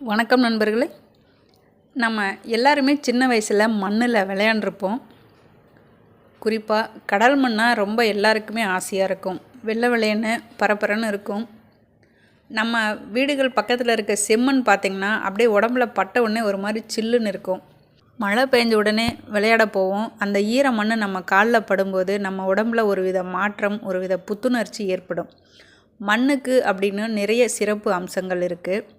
வணக்கம் நண்பர்களே. நம்ம எல்லாருமே சின்ன வயசில் மண்ணில் விளையாண்டுருப்போம். குறிப்பாக கடல் மண்ணாக ரொம்ப எல்லாருக்குமே ஆசையாக இருக்கும். வெள்ளை வெள்ளையன்னு பரபரன்னு இருக்கும். நம்ம வீடுகள் பக்கத்தில் இருக்க செம்மண் பார்த்திங்கன்னா அப்படியே உடம்புல பட்ட உடனே ஒரு மாதிரி சில்லுன்னு இருக்கும். மழை பெஞ்ச உடனே விளையாட போவோம். அந்த ஈர மண் நம்ம காலில் படும்போது நம்ம உடம்புல ஒரு வித மாற்றம் ஒரு வித புத்துணர்ச்சி ஏற்படும். மண்ணுக்கு அப்படின்னு நிறைய சிறப்பு அம்சங்கள் இருக்குது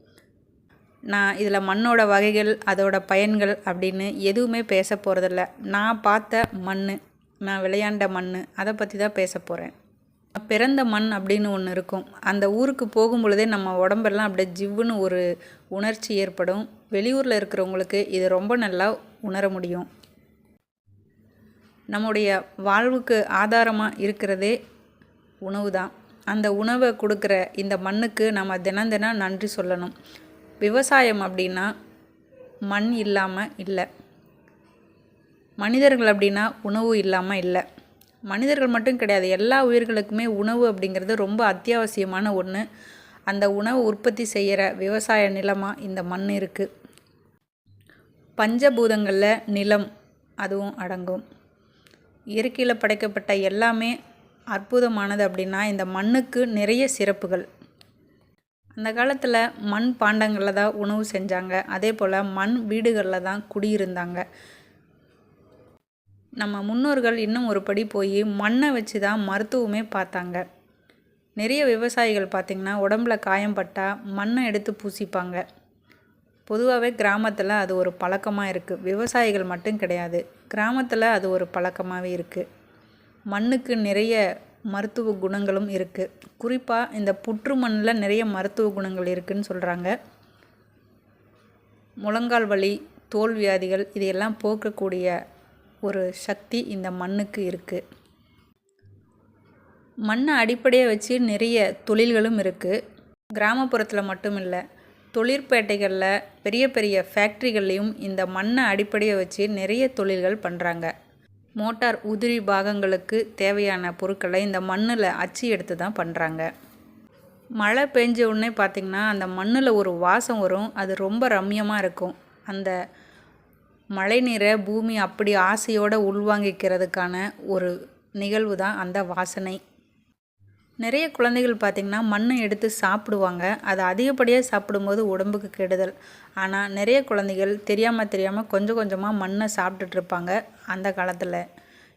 நான் இதில் மண்ணோட வகைகள் அதோட பயன்கள் அப்படின்னு எதுவுமே பேச போகிறதில்ல நான் பார்த்த மண் நான் விளையாண்ட மண் அதை பற்றி தான் பேச போகிறேன் பிறந்த மண் அப்படின்னு ஒன்று இருக்கும். அந்த ஊருக்கு போகும் பொழுதே நம்ம உடம்பெல்லாம் அப்படியே ஜிவ்வுன்னு ஒரு உணர்ச்சி ஏற்படும். வெளியூரில் இருக்கிறவங்களுக்கு இது ரொம்ப நல்லா உணர முடியும். நம்முடைய வாழ்வுக்கு ஆதாரமாக இருக்கிறதே உணவு தான் அந்த உணவை கொடுக்குற இந்த மண்ணுக்கு நம்ம தினம் தினம் நன்றி சொல்லணும். விவசாயம் அப்படின்னா மண் இல்லாமல் இல்லை. மனிதர்கள் அப்படின்னா உணவு இல்லாமல் இல்லை. மனிதர்கள் மட்டும் கிடையாது எல்லா உயிர்களுக்குமே உணவு அப்படிங்கிறது ரொம்ப அத்தியாவசியமான ஒன்று அந்த உணவு உற்பத்தி செய்கிற விவசாய நிலமாக இந்த மண் இருக்குது பஞ்சபூதங்களில் நிலம் அதுவும் அடங்கும். இயற்கையில் படைக்கப்பட்ட எல்லாமே அற்புதமானது அப்படின்னா இந்த மண்ணுக்கு நிறைய சிறப்புகள். அந்த காலத்தில் மண் பாண்டங்களில் தான் உணவு செஞ்சாங்க. அதே போல் மண் வீடுகளில் தான் குடியிருந்தாங்க. நம்ம முன்னோர்கள் இன்னும் ஒரு படி போய் மண்ணை வச்சு தான் மருத்துவமே பார்த்தாங்க. நிறைய விவசாயிகள் பார்த்திங்கன்னா உடம்புல காயம் பட்டால் மண்ணை எடுத்து பூசிப்பாங்க. பொதுவாகவே கிராமத்தில் அது ஒரு பழக்கமாக இருக்குது விவசாயிகள் மட்டும் கிடையாது. கிராமத்தில் அது ஒரு பழக்கமாகவே இருக்குது மண்ணுக்கு நிறைய மருத்துவ குணங்களும் இருக்குது குறிப்பாக இந்த புற்று மண்ணில் நிறைய மருத்துவ குணங்கள் இருக்குதுன்னு சொல்கிறாங்க முழங்கால் வலி தோல் வியாதிகள் இதையெல்லாம் போக்கக்கூடிய ஒரு சக்தி இந்த மண்ணுக்கு இருக்குது மண்ணை அடிப்படையாக வச்சு நிறைய தொழில்களும் இருக்குது கிராமப்புறத்தில் மட்டும் இல்லை தொழிற்பேட்டைகளில் பெரிய பெரிய ஃபேக்ட்ரிகள்லேயும் இந்த மண்ணை அடிப்படையாக வச்சு நிறைய தொழில்கள் பண்ணுறாங்க மோட்டார் உதிரி பாகங்களுக்கு தேவையான பொருட்களை இந்த மண்ணில் அச்சு எடுத்து தான் பண்ணுறாங்க மழை பெஞ்ச உடனே பார்த்திங்கன்னா அந்த மண்ணில் ஒரு வாசம் வரும். அது ரொம்ப ரம்யமாக இருக்கும். அந்த மழை நீரை பூமி அப்படி ஆசையோடு உள்வாங்கிக்கிறதுக்கான ஒரு நிகழ்வு தான் அந்த வாசனை. நிறைய குழந்தைகள் பார்த்திங்கன்னா மண்ணை எடுத்து சாப்பிடுவாங்க. அதை அதிகப்படியாக சாப்பிடும்போது உடம்புக்கு கெடுதல். ஆனால் நிறைய குழந்தைகள் தெரியாமல் தெரியாமல் கொஞ்சம் கொஞ்சமாக மண்ணை சாப்பிட்டுட்ருப்பாங்க அந்த காலத்தில்.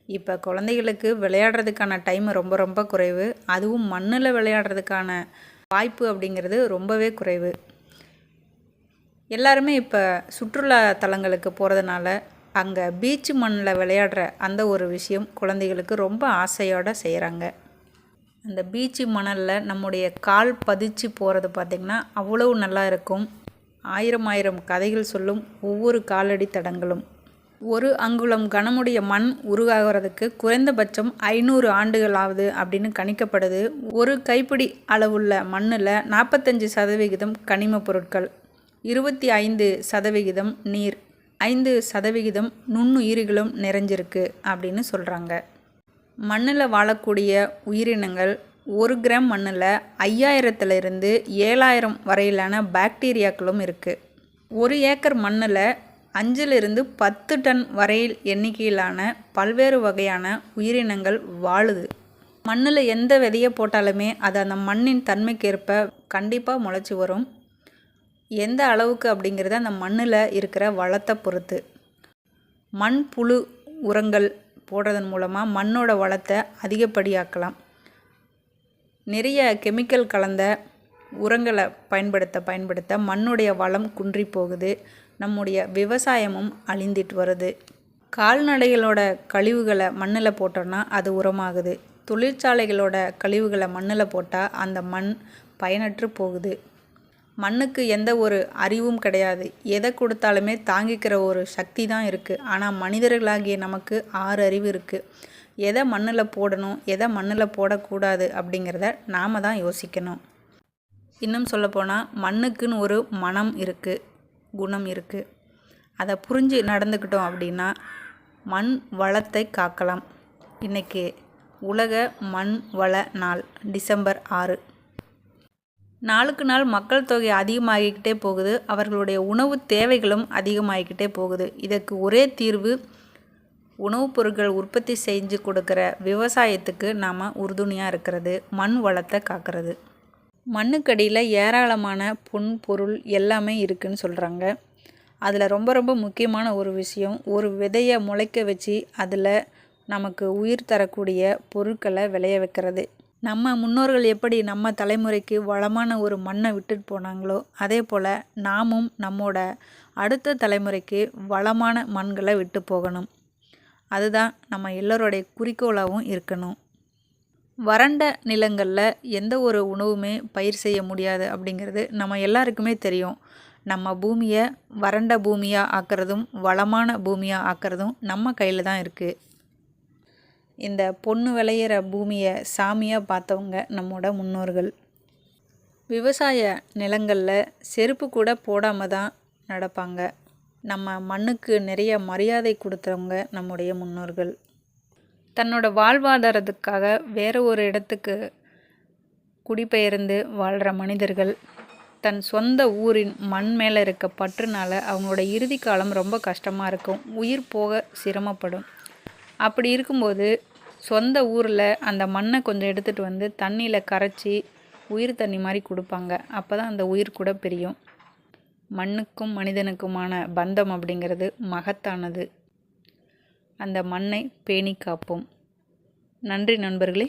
இப்போ குழந்தைகளுக்கு விளையாடுறதுக்கான டைம் ரொம்ப ரொம்ப குறைவு. அதுவும் மண்ணில் விளையாடுறதுக்கான வாய்ப்பு அப்படிங்கிறது ரொம்பவே குறைவு. எல்லாருமே இப்போ சுற்றுலா தலங்களுக்கு போகிறதுனால அங்கே பீச்சு மண்ணில் விளையாடுற அந்த ஒரு விஷயம் குழந்தைகளுக்கு ரொம்ப ஆசையோடு செய்கிறாங்க அந்த பீச்சு மணலில் நம்முடைய கால் பதிச்சு போகிறது பார்த்திங்கன்னா அவ்வளவு நல்லா இருக்கும். ஆயிரம் ஆயிரம் கதைகள் சொல்லும் ஒவ்வொரு காலடி தடங்களும். ஒரு அங்குலம் கனமுடைய மண் உருவாகிறதுக்கு குறைந்தபட்சம் ஐநூறு ஆண்டுகள் ஆகுது அப்படின்னு கணிக்கப்படுது. ஒரு கைப்பிடி அளவுள்ள மண்ணில் நாற்பத்தஞ்சு சதவிகிதம் கனிம பொருட்கள் இருபத்தி ஐந்து சதவிகிதம் நீர் ஐந்து சதவிகிதம் நுண்ணுயிரிகளும் நிறைஞ்சிருக்கு அப்படின்னு சொல்கிறாங்க மண்ணில் வாழக்கூடிய உயிரினங்கள் ஒரு கிராம் மண்ணில் ஐயாயிரத்துலேருந்து ஏழாயிரம் வரையிலான பாக்டீரியாக்களும் இருக்குது ஒரு ஏக்கர் மண்ணில் அஞ்சிலிருந்து பத்து டன் வரையில் எண்ணிக்கையிலான பல்வேறு வகையான உயிரினங்கள் வாழுது. மண்ணில் எந்த விதையை போட்டாலுமே அது அந்த மண்ணின் தன்மைக்கேற்ப கண்டிப்பாக முளைச்சி வரும். எந்த அளவுக்கு அப்படிங்கிறது அந்த மண்ணில் இருக்கிற வளத்தை பொறுத்து. மண் புழு உரங்கள் போடுறதன் மூலமாக மண்ணோட வளத்தை அதிகப்படியாக்கலாம். நிறைய கெமிக்கல் கலந்த உரங்களை பயன்படுத்த பயன்படுத்த மண்ணுடைய வளம் குன்றி போகுது. நம்முடைய விவசாயமும் அழிந்திட்டு வருது. கால்நடைகளோட கழிவுகளை மண்ணில் போட்டோன்னா அது உரமாகுது. தொழிற்சாலைகளோட கழிவுகளை மண்ணில் போட்டால் அந்த மண் பயனற்று போகுது. மண்ணுக்கு எந்த ஒரு அறிவும் கிடையாது. எதை கொடுத்தாலுமே தாங்கிக்கிற ஒரு சக்தி தான் இருக்குது ஆனால் மனிதர்களாகிய நமக்கு ஆறு அறிவு இருக்குது எதை மண்ணில் போடணும் எதை மண்ணில் போடக்கூடாது அப்படிங்கிறத நாம் தான் யோசிக்கணும். இன்னும் சொல்லப்போனால் மண்ணுக்குன்னு ஒரு மனம் இருக்குது குணம் இருக்குது அதை புரிஞ்சு நடந்துக்கிட்டோம் அப்படின்னா மண் வளத்தை காக்கலாம். இன்றைக்கி உலக மண் வள நாள் டிசம்பர் ஆறு. நாளுக்கு நாள் மக்கள் தொகை அதிகமாகிக்கிட்டே போகுது. அவர்களுடைய உணவு தேவைகளும் அதிகமாகிக்கிட்டே போகுது. இதற்கு ஒரே தீர்வு உணவுப் பொருட்கள் உற்பத்தி செஞ்சு கொடுக்குற விவசாயத்துக்கு நாம் உறுதுணையாக இருக்கிறது. மண் வளத்தை காக்கிறது. மண்ணுக்கடியில் ஏராளமான பொன் பொருள் எல்லாமே இருக்குதுன்னு சொல்கிறாங்க அதில் ரொம்ப ரொம்ப முக்கியமான ஒரு விஷயம் ஒரு விதையை முளைக்க வச்சு அதில் நமக்கு உயிர் தரக்கூடிய பொருட்களை விளைய வைக்கிறது. நம்ம முன்னோர்கள் எப்படி நம்ம தலைமுறைக்கு வளமான ஒரு மண்ணை விட்டுட்டு போனாங்களோ அதே போல் நாமும் நம்மோட அடுத்த தலைமுறைக்கு வளமான மண்களை விட்டு போகணும். அதுதான் நம்ம எல்லோருடைய குறிக்கோளாகவும் இருக்கணும். வறண்ட நிலங்களில் எந்த ஒரு உணவுமே பயிர் செய்ய முடியாது அப்படிங்கிறது நம்ம எல்லாருக்குமே தெரியும். நம்ம பூமியை வறண்ட பூமியாக ஆக்கிறதும் வளமான பூமியாக ஆக்கிறதும் நம்ம கையில் தான் இருக்குது இந்த பொண்ணு விளையிற பூமியை சாமியாக பார்த்தவங்க நம்மோட முன்னோர்கள். விவசாய நிலங்களில் செருப்பு கூட போடாமல் தான் நடப்பாங்க. நம்ம மண்ணுக்கு நிறைய மரியாதை கொடுத்தவங்க நம்முடைய முன்னோர்கள். தன்னோட வாழ்வாதாரத்துக்காக வேறு ஒரு இடத்துக்கு குடிபெயர்ந்து வாழ்கிற மனிதர்கள். தன் சொந்த ஊரின் மண் மேலே இருக்க பற்றுனால அவங்களோட இறுதி காலம் ரொம்ப கஷ்டமாக இருக்கும். உயிர் போக சிரமப்படும். அப்படி இருக்கும்போது சொந்த ஊரில் அந்த மண்ணை கொஞ்சம் எடுத்துகிட்டு வந்து தண்ணியில் கரைச்சி உயிர் தண்ணி மாதிரி கொடுப்பாங்க. அப்போ தான் அந்த உயிர் கூட பிரியும். மண்ணுக்கும் மனிதனுக்குமான பந்தம் அப்படிங்கிறது மகத்தானது. அந்த மண்ணை பேணி காப்போம். நன்றி நண்பர்களே.